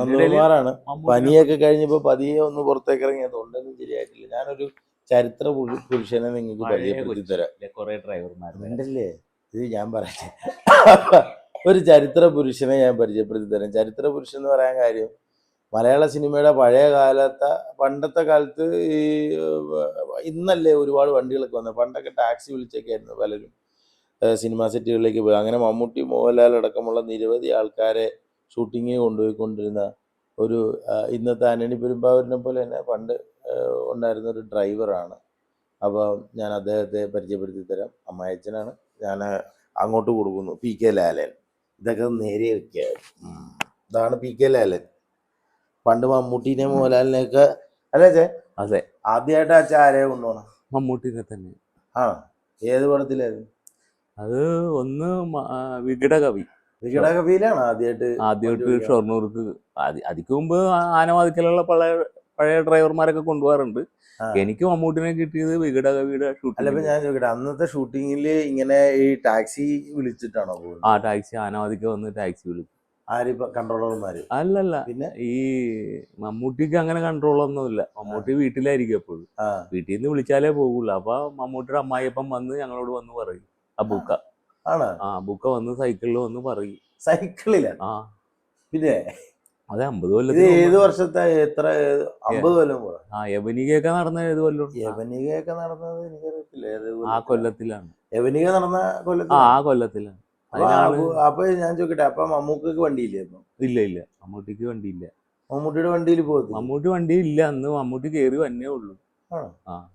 നന്ദകുമാറാണ്. പനിയൊക്കെ കഴിഞ്ഞപ്പോ പതിയെ ഒന്ന് പുറത്തേക്ക് ഇറങ്ങിയ തൊണ്ടൊന്നും ശരിയായിട്ടില്ല. ഞാനൊരു ചരിത്ര പുരു- പുരുഷനെ നിങ്ങൾക്ക് പരിചയപ്പെടുത്തി തരാം. കുറെ ഇത് ഞാൻ പറയട്ടെ. ഒരു ചരിത്ര പുരുഷനെ ഞാൻ പരിചയപ്പെടുത്തി തരാം. ചരിത്ര പുരുഷൻ എന്ന് പറയാൻ കാര്യം മലയാള സിനിമയുടെ പഴയ കാലത്തെ പണ്ടത്തെ കാലത്ത് ഈ ഇന്നല്ലേ ഒരുപാട് വണ്ടികളൊക്കെ വന്നത്. പണ്ടൊക്കെ ടാക്സി വിളിച്ചൊക്കെ ആയിരുന്നു പലരും സിനിമാ സെറ്റുകളിലേക്ക് പോയി. അങ്ങനെ മമ്മൂട്ടി മോഹൻലാൽ അടക്കമുള്ള നിരവധി ആൾക്കാരെ ഷൂട്ടിങ്ങിന് കൊണ്ടുപോയിക്കൊണ്ടിരുന്ന ഒരു ഇന്നത്തെ ആന്റണി പെരുമ്പാവൂരിനെ പോലെ തന്നെ പണ്ട് ഉണ്ടായിരുന്ന ഒരു ഡ്രൈവറാണ്. അപ്പോൾ ഞാൻ അദ്ദേഹത്തെ പരിചയപ്പെടുത്തി തരാം അമ്മായച്ചനാണ് ഞാൻ അങ്ങോട്ട് കൊടുക്കുന്നു. പി കെ ലാലൻ ഇതൊക്കെ നേരെ വയ്ക്കുക ഇതാണ് പി കെ ലാലൻ പണ്ട് മമ്മൂട്ടീനെ മോഹൻലാലിനെയൊക്കെ അല്ലേ ചേ അതെ. ആദ്യമായിട്ട് അച്ഛൻ ആരെയാ കൊണ്ടുപോകണം മമ്മൂട്ടിനെ തന്നെ. ആ ഏത് പടത്തിലായിരുന്നു? അത് ഒന്ന് വികടകവി വികട കവിയിലാണ് ആദ്യമായിട്ട് ആദ്യമായിട്ട് ഷൊർണൂർക്ക് അതി- അതിക്ക് മുമ്പ് ആനവാദിക്കലുള്ള പഴയ പഴയ ഡ്രൈവർമാരൊക്കെ കൊണ്ടുപോകാറുണ്ട്. എനിക്ക് മമ്മൂട്ടിനെ കിട്ടിയത് വികടകവിയുടെ ഷൂട്ടിംഗ് ഞാൻ ചോദിക്കട്ടെ അന്നത്തെ ഷൂട്ടിങ്ങിൽ ഇങ്ങനെ ഈ ടാക്സി വിളിച്ചിട്ടാണോ പോകുന്നത്? ആ ടാക്സി ആനവാദിക്ക് വന്ന് ടാക്സി വിളിച്ചു കൺട്രോളർമാര് അല്ലല്ല പിന്നെ? ഈ മമ്മൂട്ടിക്ക് അങ്ങനെ കൺട്രോൾ ഒന്നുമില്ല മമ്മൂട്ടി വീട്ടിലായിരിക്കും എപ്പോഴും. വീട്ടിൽ നിന്ന് വിളിച്ചാലേ പോകുള്ളൂ അപ്പൊ മമ്മൂട്ടിയുടെ അമ്മായിയപ്പം വന്ന് ഞങ്ങളോട് വന്ന് പറയും. അബൂക്ക ആണ്? ആ ബുക്ക വന്ന് സൈക്കിളിൽ വന്ന് പറയും. സൈക്കിളിലാണ് ആ. പിന്നെ? അതെ അമ്പത് കൊല്ലം ഏത് വർഷത്തെ എത്ര അമ്പത് കൊല്ലം ആ യവനികയൊക്കെ നടന്ന ഏത് കൊല്ലം യവനികയൊക്കെ നടന്നത് എനിക്കറിയത്തില്ല. ഏത് ആ കൊല്ലത്തിലാണ്. യവനിക നടന്ന കൊല്ലത്തിൽ ആ കൊല്ലത്തിലാണ്. അപ്പൊ ഞാൻ ചോദിക്കട്ടെ അപ്പൊ മമ്മൂക്കൊക്കെ വണ്ടിയില്ലേ അപ്പൊ ഇല്ല ഇല്ല. മമ്മൂട്ടിക്ക് വണ്ടിയില്ല. മമ്മൂട്ടിയുടെ വണ്ടിയിൽ പോകും മമ്മൂട്ടി വണ്ടി ഇല്ല. അന്ന് മമ്മൂട്ടി കയറി വന്നേ ഉള്ളൂ.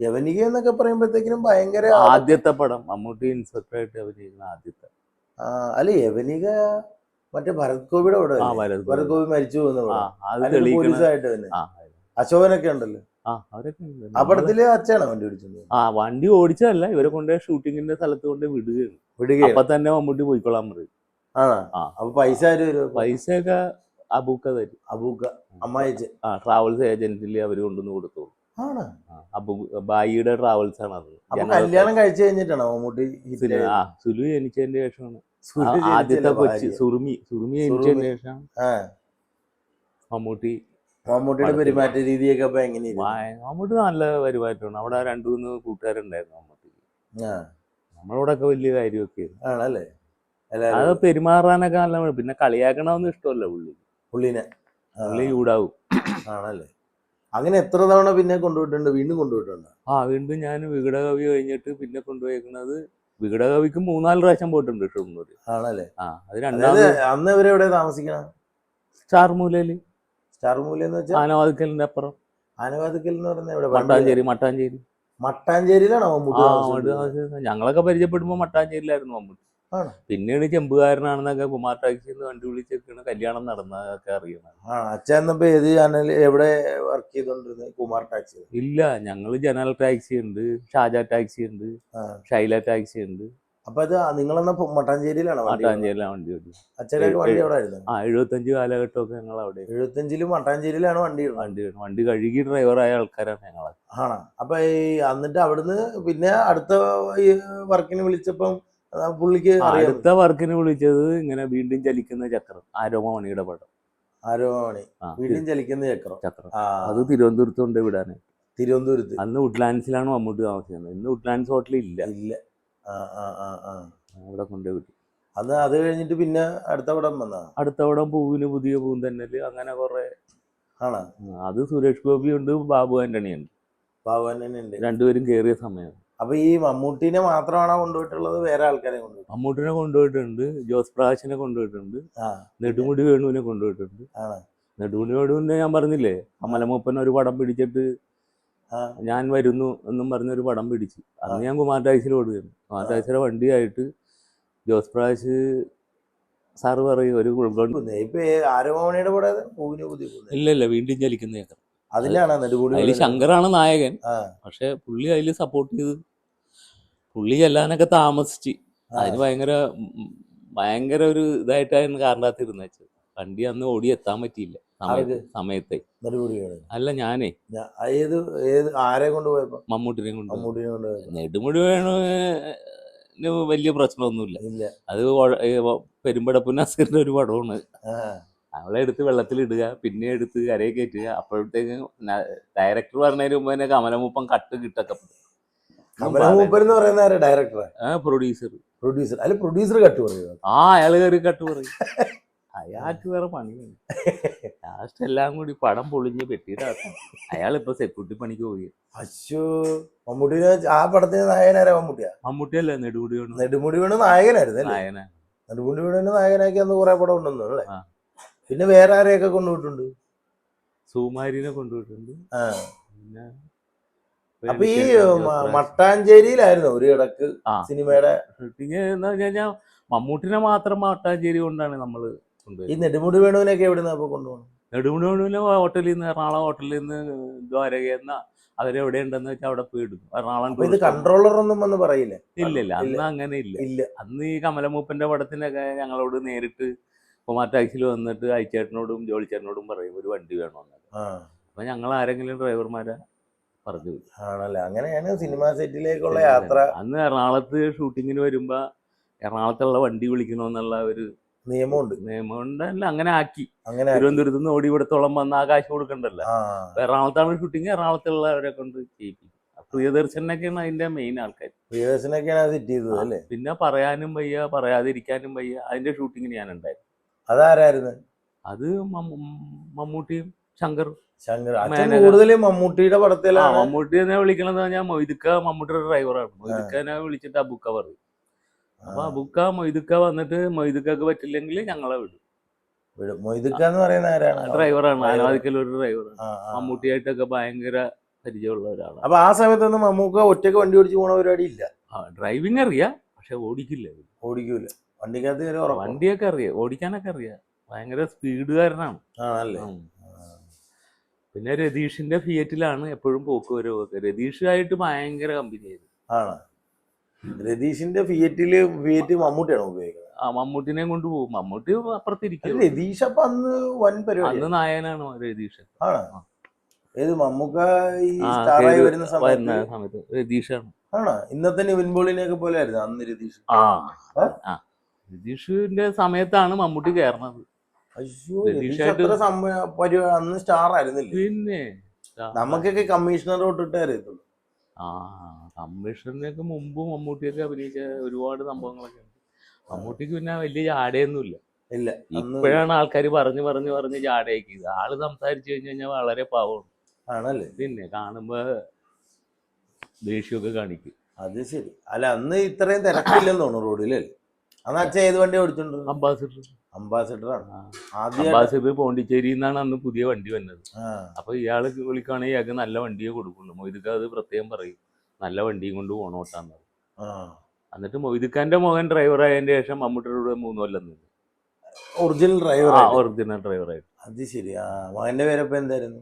യവനിക എന്നൊക്കെ പറയുമ്പോഴത്തേക്കിനും ഭയങ്കര ആദ്യത്തെ പടം മമ്മൂട്ടി ഇൻസ്പെക്ടർ ആയിട്ട് അഭിനയിക്കുന്ന ആദ്യത്തെ. അല്ല യവനിക മറ്റേ ഭരത് കോവിയുടെ അവിടെ ഭരത് കോവി മരിച്ചു പോലീസായിട്ട് തന്നെ. അശോകനൊക്കെ ഉണ്ടല്ലോ. ആ പടത്തിൽ അച്ഛനാണ് വണ്ടി ഓടിച്ചത് ആ വണ്ടി ഓടിച്ചതല്ല. ഇവരെ കൊണ്ട് ഷൂട്ടിങ്ങിന്റെ സ്ഥലത്ത് കൊണ്ട് വിടുകയാണ്. വിടുകയാണ്. അപ്പൊ തന്നെ മമ്മൂട്ടി പോയിക്കൊള്ളാൻ പറയും. ആണോ? ആ. അപ്പൊ പൈസ പൈസ ഒക്കെ അബൂക്ക തരും. അബൂക്ക അമ്മായിച്ച് ആ ട്രാവൽസ് ഏജന്റിൽ അവർ കൊണ്ടുവന്ന് കൊടുത്തോളൂ. ആണ്. ബായിയുടെ ട്രാവൽസ് ആണ് അത്. കല്യാണം കഴിച്ചു കഴിഞ്ഞിട്ടാണോ മമ്മൂട്ടി സുലു- ആയത്? ആ സുലു ജനിച്ചതിന്റെ ശേഷമാണ്. ആദ്യത്തെ കൊച്ചി. സുറുമി സുറുമി. ജനിച്ചതിന് ശേഷം മമ്മൂട്ടി മമ്മൂട്ടിയുടെ. പെരുമാറ്റ രീതിയൊക്കെ അപ്പൊ എങ്ങനെയാണ് മമ്മൂട്ടി നല്ല പരിപാടിയാണ് അവിടെ രണ്ടു മൂന്ന് കൂട്ടുകാരുണ്ടായിരുന്നു മമ്മൂട്ടിക്ക് ആ. നമ്മളോടൊക്കെ വലിയ കാര്യമൊക്കെ. ആണല്ലേ? അത് പെരുമാറാനൊക്കെ നല്ല പിന്നെ കളിയാക്കണമെന്ന് ഇഷ്ടമല്ല പുള്ളി പുള്ളിനെ. പുള്ളി ചൂടാവും. ആണല്ലേ? അങ്ങനെ എത്ര തവണ പിന്നെ കൊണ്ടുപോയിട്ടുണ്ട്? വീണ്ടും കൊണ്ടുപോയിട്ടുണ്ട്? ആ വീണ്ടും ഞാൻ വികടകവി കഴിഞ്ഞിട്ട് പിന്നെ കൊണ്ടുപോയേക്കുന്നത് വികടകവിക്ക് മൂന്നാൽ പ്രാവശ്യം പോയിട്ടുണ്ട് ഷൊർണൂർ ആണല്ലേ? ആ അത് രണ്ടാമത് അന്ന് ഇവരെ എവിടെ താമസിക്കണം? ചാർമൂലയിൽ സ്റ്റാർ മൂല്യം എന്ന് വെച്ചാൽ ആനവാതിക്കലിന്റെ അപ്പുറം. ആനവാതിക്കൽ എന്ന് എവിടെ? മട്ടാഞ്ചേരി മട്ടാഞ്ചേരി. മട്ടാഞ്ചേരിയിലാണോ? മമ്മൂട്ടി. ഞങ്ങളൊക്കെ പരിചയപ്പെടുമ്പോ മട്ടാഞ്ചേരിയിലായിരുന്നു മമ്മൂട്ടി? പിന്നെയാണ് ചെമ്പുകാരനാണെന്നൊക്കെ കുമാർ ടാക്സിന്ന് വണ്ടി വിളിച്ചൊക്കെയാണ് കല്യാണം നടന്നതൊക്കെ അറിയണം അച്ഛൻ എന്നപ്പോ ഏത് ചാനൽ എവിടെ വർക്ക് ചെയ്തോണ്ടിരുന്നത് കുമാർ ടാക്സി? ഇല്ല ഞങ്ങൾ ജനറൽ ടാക്സി ഉണ്ട് ഷാജ ടാക്സി ഉണ്ട് ഷൈല ടാക്സി ഉണ്ട്. അപ്പൊ അത് നിങ്ങളെന്നാ മട്ടാഞ്ചേരിയിലാണോ മട്ടാഞ്ചേരിയിലാണ് വണ്ടി ഓടി അച്ഛനൊക്കെ വണ്ടി എവിടെ ആയിരുന്നു ആ എഴുപത്തഞ്ച് കാലഘട്ടമൊക്കെ ഞങ്ങൾ അവിടെ. എഴുപത്തഞ്ചിലും മട്ടാഞ്ചേരിയിലാണ് വണ്ടി വണ്ടി വണ്ടി കഴുകി ഡ്രൈവറായ ആൾക്കാരാണ് ഞങ്ങൾ ആണോ? അപ്പൊ ഈ എന്നിട്ട് അവിടുന്ന് പിന്നെ അടുത്ത വർക്കിന് വിളിച്ചപ്പം പുള്ളിക്ക് അടുത്ത വർക്കിന് വിളിച്ചത് ഇങ്ങനെ വീണ്ടും ചലിക്കുന്ന ചക്രം ആരോമമണിയുടെ പടം. ആരോമണി വീണ്ടും ചലിക്കുന്ന ചക്രം. ചക്രം. അത് തിരുവനന്തപുരത്ത് കൊണ്ട് വിടാന്. തിരുവനന്തപുരത്ത്. അന്ന് വുഡ്ലാൻഡ്സിലാണ് മമ്മൂട്ടി താമസിക്കുന്നത്. ഇന്ന് വുഡ്ലാൻഡ്സ് ഹോട്ടലിൽ ഇല്ല. ഇല്ല അവിടെ കൊണ്ട് വിട്ടു. അത് അത് കഴിഞ്ഞിട്ട് പിന്നെ അടുത്ത പടം വന്നാ? അടുത്ത പടം പൂവിന് പുതിയ പൂവും തന്നെ അങ്ങനെ കുറെ. ആണ്? അത് സുരേഷ് ഗോപി ഉണ്ട് ബാബു ആന്റണി ഉണ്ട് ബാബു ആന്റണി ഉണ്ട് രണ്ടുപേരും കേറിയ സമയം അപ്പൊ ഈ മമ്മൂട്ടിനെ മാത്രമാണോ കൊണ്ടുപോയിട്ടുള്ളത്? വേറെ ആൾക്കാരെ കൊണ്ടുപോയി മമ്മൂട്ടിനെ കൊണ്ടുപോയിട്ടുണ്ട് ജോസ് പ്രകാശിനെ കൊണ്ടുപോയിട്ടുണ്ട് നെടുമുടി വേണുവിനെ കൊണ്ടുപോയിട്ടുണ്ട്. ആണ്? നെടുമുടി വേണുവിനെ ഞാൻ പറഞ്ഞില്ലേ അമലമൂപ്പൻ ഒരു പടം പിടിച്ചിട്ട് ഞാൻ വരുന്നു എന്നും പറഞ്ഞൊരു പടം പിടിച്ചു. അന്ന് ഞാൻ കുമാർ ടാക്സിയിൽ ഓടുകയാണ് കുമാർ ടാക്സിയുടെ വണ്ടിയായിട്ട് ജോസ് പ്രകാശ് സാറ് പറയും ഒരു ആരോമണിയുടെ കൂടെ ഇല്ല ഇല്ല വീണ്ടും ചലിക്കുന്ന അതിലാണ് അതിൽ ശങ്കറാണ് നായകൻ. പക്ഷെ പുള്ളി അതിൽ സപ്പോർട്ട് ചെയ്ത് പുള്ളി ചെല്ലാനൊക്കെ താമസിച്ച്. അതിന് ഭയങ്കര ഭയങ്കര ഒരു ഇതായിട്ടായിരുന്നു കാരണത്തിരുന്ന വെച്ചത് വണ്ടി അന്ന് ഓടി എത്താൻ പറ്റിയില്ല. സമയത്ത്. അല്ല ഞാനേ. ഞാ- ഏത് ഏത് ആരെ കൊണ്ടുപോയപ്പോ? മമ്മൂട്ടിനെ കൊണ്ട് മമ്മൂട്ടിനെ കൊണ്ടുപോയപ്പോ. നെടുമുടി വേണു വലിയ പ്രശ്നമൊന്നുമില്ല. അത് ഏ, നസീറിന്റെ ഒരു പടമാണ്. അവളെ എടുത്ത് വെള്ളത്തിലിടുക പിന്നെ എടുത്ത് കരയെ കയറ്റുക. അപ്പോഴത്തേക്ക് ഡയറക്ടർ പറഞ്ഞതിന് മുമ്പ് തന്നെ കമലമൂപ്പം കട്ട് കിട്ടൊക്കെ കമലമൂപ്പൻ എന്ന് പറയുന്ന ആ പ്രൊഡ്യൂസർ പ്രൊഡ്യൂസർ അല്ല പ്രൊഡ്യൂസർ കട്ട് പറയുക ആ അയാൾ കയറി കട്ട് പറയും. അയാൾക്ക് വേറെ പണിയുണ്ട്. ലാസ്റ്റ് എല്ലാം കൂടി പടം പൊളിഞ്ഞ് പെട്ടിട്ടാക്കും അയാൾ ഇപ്പൊ സെക്യൂരിറ്റി പണിക്ക് പോയി. അശ്ശോ മമ്മൂട്ടി ആ പടത്തിന് നായകനാരാ മമ്മൂട്ടിയാ? മമ്മൂട്ടിയല്ല നെടുമുടി വേണു. നെടുമുടി വേണു നായകനായിരുന്നു അല്ലേ? നായന നെടുമുടി വേണു നായകനാക്കി അന്ന് കുറെ പടം ഉണ്ടെന്നു അല്ലേ? പിന്നെ വേറെ ആരെയൊക്കെ കൊണ്ടുപോയിട്ടുണ്ട്? സുകുമാരിനെ കൊണ്ടുപോയിട്ടുണ്ട്. ആ. പിന്നെ അപ്പൊ ഈ. മട്ടാഞ്ചേരിയിലായിരുന്നു ഒരു ഇടയ്ക്ക്. സിനിമയുടെ ഷൂട്ടിങ് എന്ന് പറഞ്ഞു കഴിഞ്ഞാൽ മമ്മൂട്ടിനെ മാത്രം മട്ടാഞ്ചേരി കൊണ്ടാണ് നമ്മൾ ഈ നെടുമുടി വേണുവിനൊക്കെ എവിടെ അപ്പൊ കൊണ്ടുപോകണം നെടുമുടി വേണുവിനെ ഹോട്ടലിൽ നിന്ന് എറണാകുളം ഹോട്ടലിൽ നിന്ന് ദ്വാരകയെന്ന അവരെവിടെ ഉണ്ടെന്ന് വെച്ചാൽ അവിടെ പോയി എടുക്കും. എറണാകുളം ഇത് കൺട്രോളർ ഒന്നും വന്ന് പറയില്ല? ഇല്ല ഇല്ല. അന്ന് അങ്ങനെ ഇല്ല. ഇല്ല. അന്ന് ഈ കമലമൂപ്പന്റെ പടത്തിനൊക്കെ ഞങ്ങളോട് നേരിട്ട് കുമാർ ടാക്സിയിൽ വന്നിട്ട് അയച്ചേട്ടനോടും ജോളിച്ചേട്ടനോടും പറയും ഒരു വണ്ടി വേണമെന്ന് അപ്പൊ ഞങ്ങൾ ആരെങ്കിലും ഡ്രൈവർമാരെ പറഞ്ഞു. ആണല്ലേ? അങ്ങനെയാണ് സിനിമ സെറ്റിലേക്കുള്ള യാത്ര അന്ന് എറണാകുളത്ത് ഷൂട്ടിങ്ങിന് വരുമ്പോ എറണാകുളത്തുള്ള വണ്ടി വിളിക്കണമെന്നുള്ള ഒരു നിയമമുണ്ട്. നിയമമുണ്ട് അല്ല അങ്ങനെ ആക്കി. അങ്ങനെ തിരുവനന്തപുരത്ത് നിന്ന് ഓടി ഇവിടത്തോളം വന്ന് ആ. കാശ് കൊടുക്കണ്ടല്ലോ എറണാകുളത്താണ് ഷൂട്ടിങ് എറണാകുളത്തുള്ളവരെ കൊണ്ട് ചെയ്യിപ്പിക്കും. പ്രിയദർശനൊക്കെയാണ് അതിന്റെ മെയിൻ ആൾക്കാർ പ്രിയദർശനൊക്കെയാണ് സെറ്റ് ചെയ്തത് അല്ലേ? പിന്നെ പറയാനും വയ്യ പറയാതിരിക്കാനും വയ്യ അതിന്റെ ഷൂട്ടിങ്ങിന് ഞാൻ ഉണ്ടായിരുന്നു അതാരായിരുന്നു? അത് മമ്മൂ- മമ്മൂട്ടിയും ശങ്കർ ശങ്കർ. അച്ഛൻ മേനക. കൂടുതലും മമ്മൂട്ടിയുടെ ആ പടത്തിലാണ്. മമ്മൂട്ടി എന്നെ വിളിക്കണമെന്ന് പറഞ്ഞാൽ മൊയ്തുക്ക മമ്മൂട്ടിയുടെ ഡ്രൈവറാണ്. മൊയ്തുക്കനെ വിളിച്ചിട്ട് അബുക്ക പറയും. അപ്പൊ അബുക്ക മൊയ്തുക്ക വന്നിട്ട് മൊയ്തുക്കക്ക് പറ്റില്ലെങ്കിൽ ഞങ്ങളെ വിടും. മൊയ്തുക്ക എന്ന് പറയുന്ന ആരാണ്? ഡ്രൈവറാണ്. ആനവാദിക്കൽ ഒരു ഡ്രൈവറാണ്. ആ, ആ. മമ്മൂട്ടിയായിട്ടൊക്കെ ഭയങ്കര പരിചയമുള്ള ഒരാളാണ്. അപ്പൊ ആ സമയത്തൊന്നും മമ്മൂക്ക ഒറ്റയ്ക്ക് വണ്ടി ഓടിച്ചു പോണ പരിപാടി ഇല്ല? ഡ്രൈവിംഗ് അറിയാം പക്ഷെ ഓടിക്കില്ല ഓടിക്കൂല. വണ്ടിക്കകത്ത് വണ്ടിയൊക്കെ അറിയാം ഓടിക്കാനൊക്കെ അറിയാം. ഭയങ്കര സ്പീഡുകാരനാണ്. ആണല്ലേ. പിന്നെ രതീഷിന്റെ ഫിയറ്റിലാണ് എപ്പോഴും പോക്ക് വരവൊക്കെ രതീഷുമായിട്ട് ഭയങ്കര കമ്പനിയായിരുന്നു ആണ്. രതീഷിന്റെ ഫിയറ്റിൽ ഫിയറ്റ് മമ്മൂട്ടിയാണ് ഉപയോഗിക്കുന്നത്? ആ മമ്മൂട്ടിനെ കൊണ്ട് പോകും. മമ്മൂട്ടി അപ്പുറത്തിരിക്കും. രതീഷ് അപ്പൊ അന്ന് വൻ പരിപാടി അന്ന് നായനാണ് രതീഷ്. ആണ്? ഏത് മമ്മൂക്ക ഈ സ്റ്റാറായി വരുന്ന സമയത്ത്? രതീഷാണ്. ആണ്? ഇന്നത്തെ നിവിൻ പോളിനെയൊക്കെ പോലെ ആയിരുന്നു അന്ന് രതീഷ്. ആ. രതീഷിന്റെ സമയത്താണ് മമ്മൂട്ടി കയറണത്. അയ്യോ അത്ര സംഭവ- അന്ന് സ്റ്റാർ ആയിരുന്നില്ല? പിന്നെ നമുക്കൊക്കെ കമ്മീഷണർ തൊട്ടിട്ടേ അറിയത്തുള്ളൂ. ആ കമ്മീഷണറിനൊക്കെ മുമ്പ് മമ്മൂട്ടിയൊക്കെ അഭിനയിച്ച ഒരുപാട് സംഭവങ്ങളൊക്കെ ഉണ്ട്. മമ്മൂട്ടിക്ക് പിന്നെ വലിയ ജാടയൊന്നുമില്ല. ഇല്ല ഇല്ല ഇപ്പോഴാണ് ആൾക്കാർ പറഞ്ഞു പറഞ്ഞു പറഞ്ഞ് ജാടയാക്കിയത്. ആൾ സംസാരിച്ചു കഴിഞ്ഞു കഴിഞ്ഞാൽ വളരെ പാവമാണ്. ആണല്ലേ? പിന്നെ കാണുമ്പോ ദേഷ്യമൊക്കെ കാണിക്കും. അത് ശരി. അല്ല അന്ന് ഇത്രയും തിരക്കില്ലെന്ന് തോന്നുന്നു റോഡിലല്ലേ? അന്ന് അച്ഛൻ ഏത് വണ്ടി ഓടിച്ചോണ്ടിരുന്നത്? അംബാസിഡർ അംബാസിഡർ പോണ്ടിച്ചേരി നിന്നാണ് അന്ന് പുതിയ വണ്ടി വന്നത്. അപ്പൊ ഇയാൾ വിളിക്കുകയാണെങ്കിൽ ഇയാൾക്ക് നല്ല വണ്ടിയെ കൊടുക്കുള്ളൂ. മൊയ്തുക്ക അത് പ്രത്യേകം പറയും. നല്ല വണ്ടിയും കൊണ്ട് പോണോട്ടാന്ന് ഓട്ടാന്നത് എന്നിട്ട് മൊയ്തുക്കാന്റെ മകൻ ഡ്രൈവർ ആയതിന്റെ ശേഷം മമ്മൂട്ടിയുടെ മൂന്ന് കൊല്ലം നിന്നു. ഒറിജിനൽ ഡ്രൈവർ ഒറിജിനൽ ഡ്രൈവറായിട്ട് അത് ശരി. ആ മകന്റെ പേരപ്പ എന്തായിരുന്നു?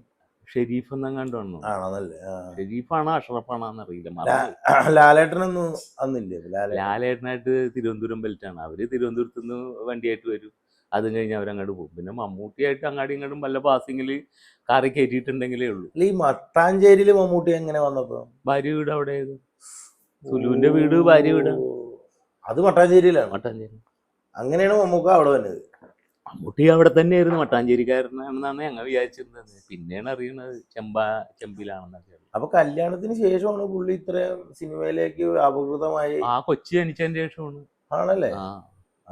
ഷെരീഫ് എന്നങ്ങാണ്ട് വന്നു. ഷെരീഫാണോ അഷറഫാണോന്ന് അറിയില്ല. ലാലേട്ടനൊന്നും അന്നില്ലേ? ലാലേട്ടനായിട്ട് തിരുവനന്തപുരം ബെൽറ്റാണ്. അവർ തിരുവനന്തപുരത്ത് നിന്ന് വണ്ടിയായിട്ട് വരും. അതും കഴിഞ്ഞ് അവരങ്ങോട്ട് പോകും. പിന്നെ മമ്മൂട്ടിയായിട്ട് അങ്ങാടി ഇങ്ങോട്ടും വല്ല പാസിങ്ങിൽ കാറി കയറ്റിയിട്ടുണ്ടെങ്കിലേ ഉള്ളൂ. ഈ മട്ടാഞ്ചേരിയിൽ മമ്മൂട്ടി എങ്ങനെ വന്നപ്പോ? ഭാര്യ വീട് അവിടെ സുലുവിന്റെ വീട് ഭാര്യ വീട്. അത് മട്ടാഞ്ചേരിയിലാണ്. മട്ടാഞ്ചേരി. അങ്ങനെയാണ് മമ്മൂക്ക അവിടെ വന്നത്. മമ്മൂട്ടി അവിടെ തന്നെയായിരുന്നു മട്ടാഞ്ചേരിക്കാരനാണെന്നാണ് ഞങ്ങൾ വിചാരിച്ചിരുന്നത്. പിന്നെയാണ് അറിയുന്നത് ചെമ്പ ചെമ്പിലാണെന്നൊക്കെ. അപ്പൊ കല്യാണത്തിന് ശേഷമാണ് പുള്ളി ഇത്രയും സിനിമയിലേക്ക് അപകൃതമായി ആ കൊച്ചി ജനിച്ചതിന് ശേഷമാണ്. ആണല്ലേ? ആ.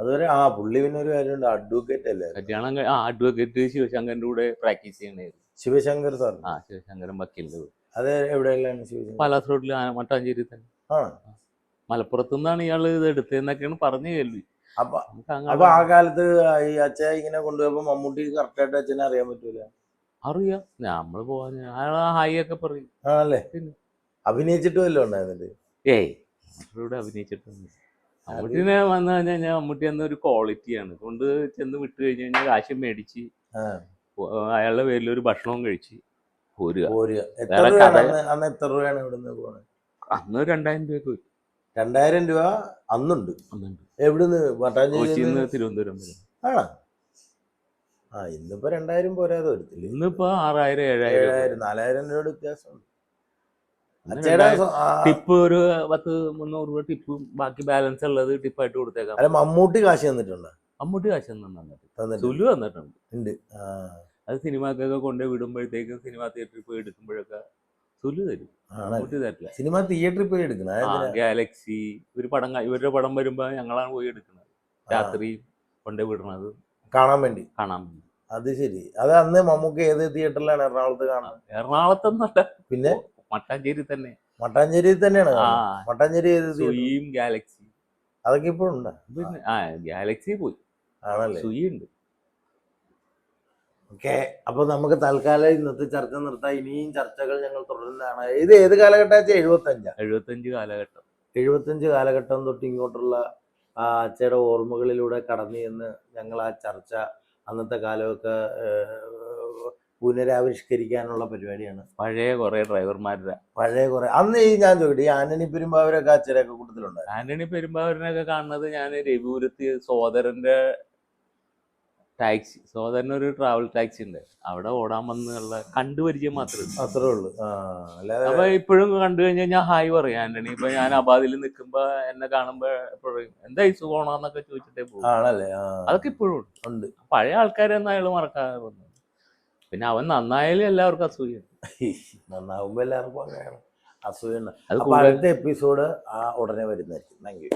അതുവരെ ആ പുള്ളി പിന്നെ ഒരു കാര്യമുണ്ട് അഡ്വക്കേറ്റ് അല്ലേ? കല്യാണം കഴി- ആ അഡ്വക്കേറ്റ് ശിവശങ്കറിന്റെ കൂടെ പ്രാക്ടീസ് ചെയ്യണായിരുന്നു. ശിവശങ്കർ സാർ ആ ശിവശങ്കരൻ വക്കീലിന്റെ കൂടെ. അത് എവിടെയെല്ലാം ശിവശങ്കർ? പാലാസ് റോഡിൽ മട്ടാഞ്ചേരി തന്നെ. മലപ്പുറത്തു നിന്നാണ് ഇയാൾ ഇത് എടുത്തതെന്നൊക്കെയാണ് പറഞ്ഞു കേൾവി. അപ്പൊ നമുക്ക് അപ്പൊ അങ്ങോട്ട് ആ കാലത്ത് ഈ അച്ഛ ഇങ്ങനെ കൊണ്ടുപോയപ്പോ മമ്മൂട്ടി കറക്റ്റ് ആയിട്ട് അച്ഛനെ അറിയാൻ പറ്റൂല? അറിയാം. നമ്മൾ പോവാൻ അയാൾ ആ ഹായ് ഒക്കെ പറയും. ആണല്ലേ? പിന്നെ. അഭിനയിച്ചിട്ടും അല്ലോ ഉണ്ടായിരുന്നിട്ട് ഏയ് മമ്മൂട്ടിയോട് അഭിനയിച്ചിട്ടുണ്ട് മമ്മൂട്ടിനെ വന്നു കഴിഞ്ഞാൽ മമ്മൂട്ടി എന്ന ഒരു ക്വാളിറ്റിയാണ് കൊണ്ട് ചെന്ന് വിട്ടു കഴിഞ്ഞു കഴിഞ്ഞാൽ കാശ് മേടിച്ച്. അയാളുടെ പേരിൽ ഒരു ഭക്ഷണവും കഴിച്ച് പോരുക. അന്ന് എത്ര രൂപയാണ് ഇവിടുന്ന് പോണത് അന്ന് രണ്ടായിരം രൂപ രണ്ടായിരം രൂപ അന്നുണ്ട്. എവിടുന്ന്? നിന്ന്? തിരുവനന്തപുരം ആണോ? ആ ഇന്നിപ്പോ രണ്ടായിരം പോരാതെ വരത്തില്ല? ഇന്നിപ്പോ ആറായിരം ഏഴായിരം ഏഴായിരം നാലായിരം രൂപയുടെ വ്യത്യാസമുണ്ട് ഇന്ന് അച്ഛയുടെ രണ്ടായിരം. സ്വ- ആ, ടിപ്പ് ഒരു പത്ത് മുന്നൂറ് രൂപ ടിപ്പ് ബാക്കി ബാലൻസ് ഉള്ളത് ടിപ്പായിട്ട് കൊടുത്തേക്കാം. അല്ല മമ്മൂട്ടി കാശ് തന്നിട്ടുണ്ട്? മമ്മൂട്ടി കാശ് തന്നിട്ട് തന്നിട്ട് സുലു തന്നിട്ടുണ്ട്. ഉണ്ട്. അത് സിനിമക്കൊക്കെ കൊണ്ടു വിടുമ്പോഴത്തേക്കും സിനിമ തിയേറ്ററിൽ പോയി എടുക്കുമ്പോഴൊക്കെ സുലു തരും. സിനിമ തിയേറ്ററിൽ പോയി എടുക്കണം. ഗാലക്സി ഒരു പടം ഇവരുടെ പടം വരുമ്പോ ഞങ്ങളാണ് പോയി എടുക്കുന്നത്. രാത്രി കൊണ്ടേ വിടണത്. കാണാൻ വേണ്ടി. കാണാൻ വേണ്ടി. അത് ശരി. അത് അന്ന് മമ്മൂക്ക് ഏത് തിയേറ്ററിലാണ് എറണാകുളത്ത് കാണാൻ എറണാകുളത്തൊന്നല്ല. പിന്നെ? മട്ടാഞ്ചേരി തന്നെ. മട്ടാഞ്ചേരി തന്നെയാണ്. മട്ടാഞ്ചേരി സുയിയും ഗാലക്സി. അതൊക്കെ ഇപ്പോഴുണ്ട് പിന്നെ ആ ഗാലക്സി പോയി. ആണല്ലേ? സുയി ഉണ്ട് ഓക്കെ അപ്പൊ നമുക്ക് തൽക്കാലം ഇന്നത്തെ ചർച്ച നിർത്താം. ഇനിയും ചർച്ചകൾ ഞങ്ങൾ തുടരുന്നതാണ്. ഇത് ഏത് കാലഘട്ടം എഴുപത്തഞ്ചാ? എഴുപത്തഞ്ച് കാലഘട്ടം. എഴുപത്തഞ്ച് കാലഘട്ടം തൊട്ട് ഇങ്ങോട്ടുള്ള ആ അച്ഛയുടെ ഓർമ്മകളിലൂടെ കടന്നു ചെന്ന് ഞങ്ങൾ ആ ചർച്ച അന്നത്തെ കാലമൊക്കെ പുനരാവിഷ്കരിക്കാനുള്ള പരിപാടിയാണ്. പഴയ കുറെ ഡ്രൈവർമാരുടെ. പഴയ കുറെ അന്ന് ഈ ഞാൻ ചോദിക്കട്ടെ ഈ ആന്റണി പെരുമ്പാവരൊക്കെ അച്ഛരൊക്കെ കൂട്ടത്തിലുണ്ട് ആന്റണി പെരുമ്പാവൂരിനൊക്കെ കാണുന്നത് ഞാൻ രവിപുരത്ത് സോദരന്റെ ടാക്സി സോദരൻ ഒരു ട്രാവൽ ടാക്സി ഉണ്ട്. അവിടെ ഓടാൻ വന്നുള്ള കണ്ടുപരിചയം മാത്രമേ ഉള്ളൂ. അത്രേ ഉള്ളൂ. അപ്പൊ ഇപ്പോഴും കണ്ടു കഴിഞ്ഞാൽ ഞാൻ ഹായ് പറയും ആന്റണി. ഇപ്പൊ ഞാൻ അബാദിൽ നിൽക്കുമ്പോ എന്നെ കാണുമ്പോ എപ്പോഴും എന്താ ഈ സുഖമാണോന്നൊക്കെ ചോദിച്ചിട്ടേ പോകും. ആണല്ലേ? അതൊക്കെ ഇപ്പോഴും ഉണ്ട്. ഉണ്ട്. പഴയ ആൾക്കാരെ അയാൾ മറക്കാതെ വന്നു. പിന്നെ അവൻ നന്നായാലും എല്ലാവർക്കും അസൂയ. നന്നാവുമ്പോ എല്ലാവർക്കും അങ്ങനെയാണ്. അസൂയ അത് അടുത്ത എപ്പിസോഡ് ആ ഉടനെ വരുന്നതായിരിക്കും. Thank you